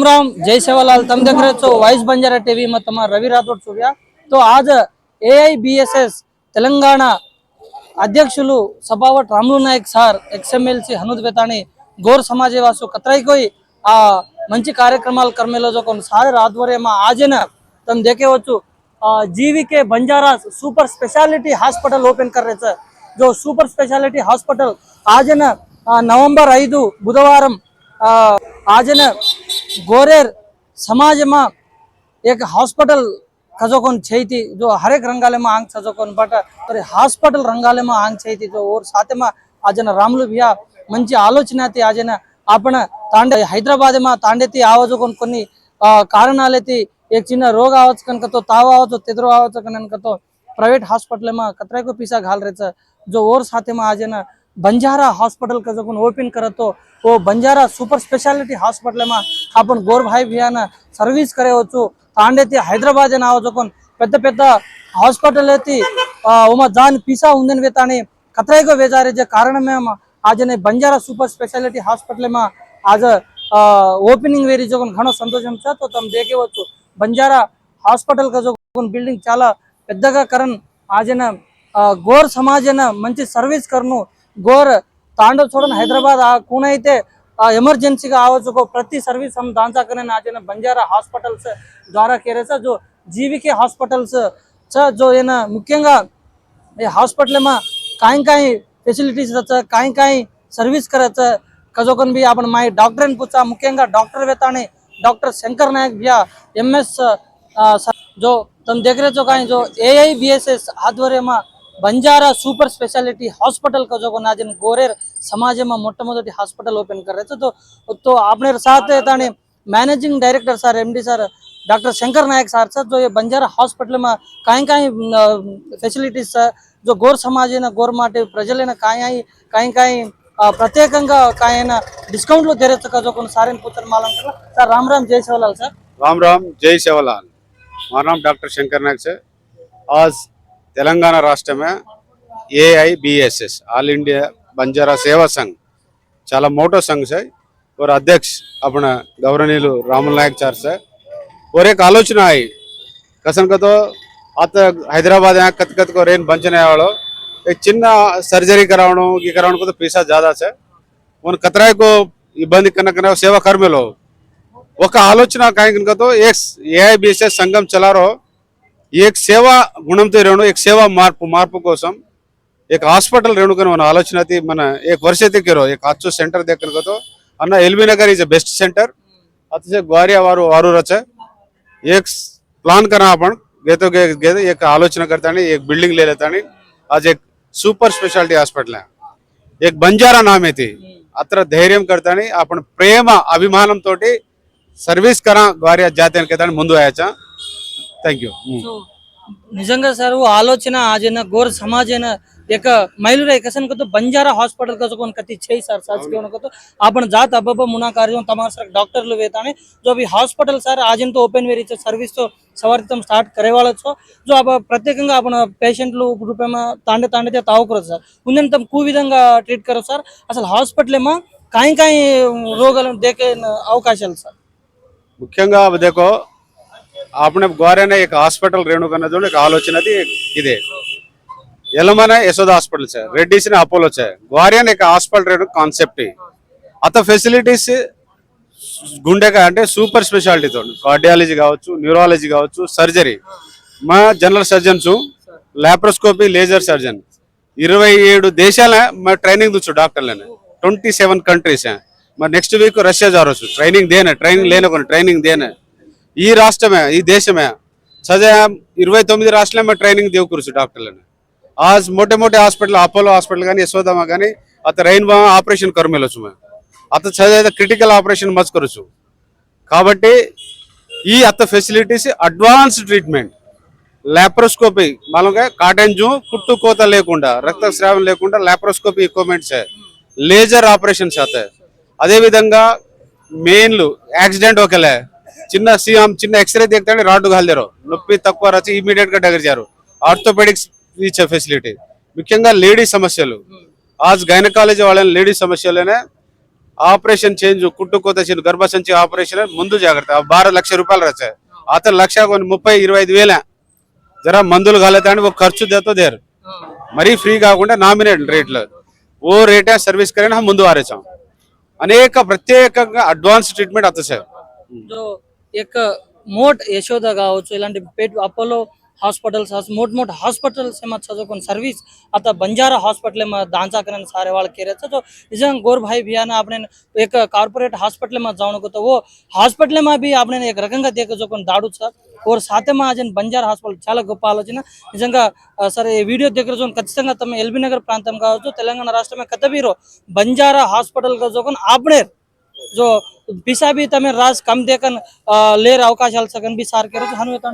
રામ જય સેવાલાલ તમે દેખ રહે છો વાઇસ બંજારા ટીવીમાં તમારા રવિ રાઠોડ સૂર્યા તો આજ ఏఐబిఎస్ఎస్ తెలంగాణ అధ్యక్షులు Sabhavat Ramulu Naik sir ex MLC హనుద్ బెతాని గోర్ సమాజే వాసు కత్రైకోయి ఆ మంచి కార్యక్రమాలు కర్మేలో కొన్నిసారి ఆధ్వర్యమా ఆజన తను దేకేవచ్చు జీవికే Banjara super speciality hospital open కర్రే సార్. జో సూపర్ స్పెషాలిటీ హాస్పిటల్ ఆజన నవంబర్ ఐదు బుధవారం ఆజన गोरेर समाज मा एक हॉस्पिटल छ जो कोन छेती जो हर एक रंगा ले मा आंग छ जो बटा और हॉस्पिटल रंगा ले मा आंग छेती जो और साथै मा आजन रामलू भिया मंचि आलोचना ती आज न आपणे तंडे हैदराबाद मा तंडे ती आवाज कोन कोनी कारण आले ती एक चिन्ह रोग आवाज छ कन कतो ताव आव तेद्रो आवाज आव छ कन कतो प्राइवेट पिसा घाल रे जो और साथी मा બંજારા હોસ્પિટલ કજકુન ઓપન કરે તો ఓ బంజారా సూపర్ స్పెషాలిటీ హాస్పిటల్ ఏమా కాపన్ గోర్ భాయ్ బియాన సర్వీస్ కరేవచ్చు తాండేతి హైదరాబాద్ నావచ్చుకొని పెద్ద పెద్ద హాస్పిటల్ అయితే ఉమా దాని పీసా ఉందని వేతాని కత్రాయిగో వేజారేజే కారణమేమా ఆజనే బంజారా సూపర్ స్పెషాలిటీ హాస్పిటల్ ఏమా ఆజ ఓపెనింగ్ వేరి జోకొని ఘనో సంతోషం చా తో తమ దేకేవచ్చు. బంజారా హాస్పిటల్ కజోకొని బిల్డింగ్ చాలా పెద్దగా కరన్ ఆజన గోర్ సమాజన మంచి సర్వీస్ కరను घोर तांडव चूड़ा हईदराबाद कोने एमर्जेंसी आवाज़ प्रति प्रती सर्वीस हम दान सकने आज हास्पिटल द्वारा कह रहे सर जो जीविके हास्पिटल जो है ना मुख्य हास्पिटल में कहीं कहीं फैसिलिटीज़ कहीं कहीं सर्विस कर कजोकन भी अपन माई डॉक्टर पूछा मुख्य डॉक्टर वेता डॉक्टर शंकर नायक भैया एम एस जो तुम देख रहे जो कहीं जो A I B S S आध्वर्य में ಬಂಜಾರ ಸೂಪರ್ ಸ್ಪೆಷಾಲಿಟಿ हॉस्पिटल का जो नाजिन गोरेर समाज में मोटमोटी हॉस्पिटल ओपन कर रहे थे तो तो आपने साथ ताने managing director sir MD sir doctor Shankar Naik sir sir जो ये बंजारा हॉस्पिटल में कहीं कहीं ఫెసిలిటీస్ जो గోర్ సమాజైన గోర్ మాటి ప్రజలైన కాయి కాయి కాయి ప్రత్యేకంగా కాయన డిస్కౌంట్లో తెరచక జోకొన సారైన పుత్ర మాలం సార్ రామ్ రామ్ జై సేవలాల్ సార్ राम राम जय सेवालाल हमारा नाम डॉक्टर शंकर नायक है आज तेलंगाना राष्ट्र में A I B S S all India Banjara Seva Sangh చాలా मोटो संघ है और अध्यक्ष अपना गौरवनीय रामुल नायक चार से और एक आलोचना आई कसन का तो आता हैदराबाद यहाँ कत कत को रेन बंचने वालों एक चिन्ह सर्जरी करावणो ये करावणो को तो पैसा ज्यादा है उन कतराय को इब्बंदी करना करना सेवा कर में लो ఒక ఆలోచన కాయకతో ఏఐబిఎస్ఎస్ సంఘం చలారో ఏక సేవా గుణంతో రేణు ఏక సేవా మార్పు మార్పు కోసం ఏక హాస్పిటల్ రేణుకని మన ఆలోచన మన ఏక వర్ష దిక్కరో ఏక అచ్చు సెంటర్ దిక్కరకతో అన్న LB Nagar is best centre. అతిశయ గ్వారి వారు వారు రచ. ఏక ప్లాన్ करा आपण घेतो घेतो एक आलोचना करताना एक बिल्डिंग ले लेताना आज एक सुपर स्पेशालिटी हॉस्पिटल आहे एक बंजारा ధైర్యం కడతాని అప్పుడు ప్రేమ అభిమానంతో సర్వీస్ కరా గ్వారి జాతీయానికి ముందు అయ్యాచా. Thank you hmm. నిజంగా సార్ ఆలోచన ఆజన ఘోర సమాజన ఏక ಮಹಿಳೆಯರ ಏಕಸನ್ ಕತ್ತು ಬಂಜಾರ ಹಾಸ್ಪಿಟಲ್ ಕಸಕೊಂಡ್ ಕತ್ತಿ ಚೈ ಸರ್ ಸಾಸ್ಕೋನ ಕತ್ತು ಆಪಣ ಜಾತ್ ಅಬ್ಬಬ್ಬ ಮುನಾ ಕಾರ್ಯ ತಮಾರ್ ಸರ್ जो హాస్పిటల్ సార్ ఆజన్తో ఓపెన్ వేరీ సర్వీస్తో సవర్తం స్టార్ట్ కరేవాళ్ళ సో ఆ ప్రత్యేకంగా ఆపణ పేషెంట్లు రూపేమా తాండే తాండే తాగుకోరు సార్. ఉందని తమ కూ విధంగా ట్రీట్ కరు సార్. అసలు హాస్పిటల్ ఏమో కాయి కాయి రోగాలను దేకే అవకాశాలు సార్. ముఖ్యంగా దేకో આપણે ગોરેને એક હોસ્પિટલ રેણુકાના જોડે એક ఇదే. ఎలమన యశోద హాస్పిటల్ છે రెడ్డి ને అపోలో છે గోరియన్ એક హాస్పిటల్ రేణు కాన్సెప్ట్. అత ఫెసిలిటీస్ గుండెక అంటే సూపర్ స్పెషాలిటీతో కార్డియాలజీ కావచ్చు న్యూరాలజీ కావచ్చు సర్జరీ. మా general surgeons laparoscopy laser surgeon. ఇరవై ఏడు దేశాల మా ట్రైనింగ్ దుచ్చు డాక్టర్లని. Twenty seven countries. మరి నెక్స్ట్ వీక్ రష్యా జారొచ్చు. ట్రైనింగ్ దేనే? ట్రైనింగ్ లేనకొని ట్రైనింగ్ దేనే? ఈ రాష్ట్రమే ఈ దేశమే. సజా ఇరవై తొమ్మిది రాష్ట్రాలమే ట్రైనింగ్ దేవకూరుచు డాక్టర్లని. ఆ మోటే హాస్పిటల్ అపోలో హాస్పిటల్ కానీ యశోదమ్మ కానీ అత రైన్ బా ఆపరేషన్ కరుమెళ్ళొచ్చు మేము అత చదివేది క్రిటికల్ ఆపరేషన్ మర్చుకోవచ్చు కాబట్టి ఈ అత్త ఫెసిలిటీస్ అడ్వాన్స్ ట్రీట్మెంట్ లాప్రోస్కోపీ మనకి జూ కుట్టు కోత లేకుండా రక్తస్రావం లేకుండా లాప్రోస్కోపీ ఎక్విప్మెంట్స్ లేజర్ ఆపరేషన్స్ అవుతాయి అదేవిధంగా మెయిన్లు యాక్సిడెంట్ ఒకలే. చిన్న సీఎం చిన్న ఎక్స్రే దిగుతాడు రాడ్డు కాలేరు నొప్పి తక్కువ రచి ఇమీడియట్గా డగరిచారు ఆర్థోపెడిక్స్ ఇచ్చే ఫెసిలిటీ ముఖ్యంగా లేడీస్ సమస్యలు. ఆజ్ గైనకాలజీ వాళ్ళని లేడీస్ సమస్యలనే ఆపరేషన్ చేంజ్ కుట్టుకోత చేంజ్ గర్భసంచి ఆపరేషన్ ముందు జాగ్రత్త. బారా లక్ష రూపాయలు రచాయి అతను లక్ష కొన్ని ముప్పై ఇరవై ఐదు వేల. జరా మందులు కాలేదని ఒక ఖర్చు దేతో దేరు. మరీ ఫ్రీ కాకుండా నామినేట్ రేట్లో. ఓ రేటే సర్వీస్ కరైనా ముందు వారేసాం అనేక ప్రత్యేకంగా అడ్వాన్స్ ట్రీట్మెంట్ అత్తసారు एक मोट यशोदा कावच इलां पेट, अपोलो मोट मोटमोट हास्पिटल चलो सर्विस अत बंजारा हास्पल दांचा सारे वाल के तो इसमें गोर भाई भी आना अपने एक कॉर्पोरेट हास्पिटल में जाऊँ को तो वो हास्पिटल में भी अपने एक रकम का देख जो दाड़ू सर और साथ में आज बंजार हास्पिटल चाल गोप आलोचना निजें सर यह वीडियो दिख रहा खचिता तम एल नगर प्रांम का राष्ट्र में कतबीरो बंजारा हास्पिटल का जो आपने जो దిశ भी तमें राज कम देकर लेर अवकाश सकन भी सार के हनुता